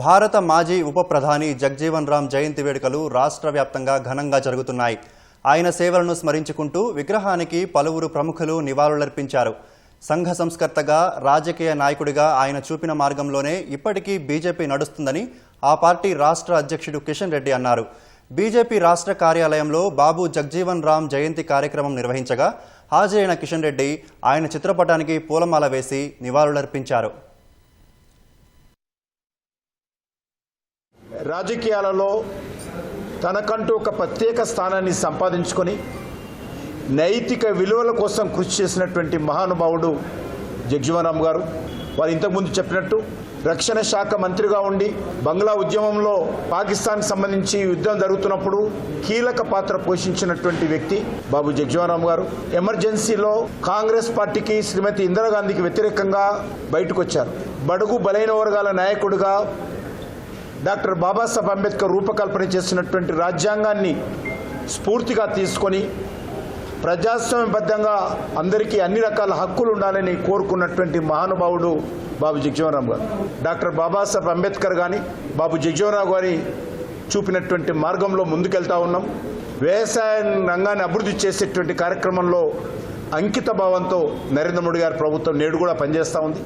భారత మాజీ ఉప ప్రధాని జగ్జీవన్ రామ్ జయంతి వేడుకలు రాష్ట్ర వ్యాప్తంగా ఘనంగా జరుగుతున్నాయి. ఆయన సేవలను స్మరించుకుంటూ విగ్రహానికి పలువురు ప్రముఖులు నివాళులర్పించారు. సంఘ సంస్కర్తగా రాజకీయ నాయకుడిగా ఆయన చూపిన మార్గంలోనే ఇప్పటికీ బీజేపీ నడుస్తుందని ఆ పార్టీ రాష్ట్ర అధ్యక్షుడు కిషన్ రెడ్డి అన్నారు. బీజేపీ రాష్ట్ర కార్యాలయంలో బాబు జగ్జీవన్ రామ్ జయంతి కార్యక్రమం నిర్వహించగా హాజరైన కిషన్ రెడ్డి ఆయన చిత్రపటానికి పూలమాల వేసి నివాళులర్పించారు. రాజకీయాలలో తనకంటూ ఒక ప్రత్యేక స్థానాన్ని సంపాదించుకొని నైతిక విలువల కోసం కృషి చేసినటువంటి మహానుభావుడు జగ్జీవనరామ్ గారు. వారు ఇంతకుముందు చెప్పినట్టు రక్షణ శాఖ మంత్రిగా ఉండి బంగ్లా ఉద్యమంలో పాకిస్తాన్కి సంబంధించి యుద్ధం జరుగుతున్నప్పుడు కీలక పాత్ర పోషించినటువంటి వ్యక్తి బాబు జగ్జీవనరామ్ గారు. ఎమర్జెన్సీలో కాంగ్రెస్ పార్టీకి శ్రీమతి ఇందిరాగాంధీకి వ్యతిరేకంగా బయటకు వచ్చారు బడుగు బలైన వర్గాల నాయకుడిగా డాక్టర్ బాబాసాహెబ్ అంబేద్కర్ రూపకల్పన చేసినటువంటి రాజ్యాంగాన్ని స్ఫూర్తిగా తీసుకొని ప్రజాస్వామ్యబద్ధంగా అందరికీ అన్ని రకాల హక్కులు ఉండాలని కోరుకున్నటువంటి మహానుభావుడు బాబు జగ్జీవనరామ్ గారు. డాక్టర్ బాబాసాహెబ్ అంబేద్కర్ కానీ బాబు జగ్జీవనరామ్ గారి చూపినటువంటి మార్గంలో ముందుకెళ్తా ఉన్నాం. వ్యవసాయ రంగాన్ని అభివృద్ధి చేసేటువంటి కార్యక్రమంలో అంకిత భావంతో నరేంద్ర మోడీ గారి ప్రభుత్వం నేడు కూడా పనిచేస్తూ ఉంది.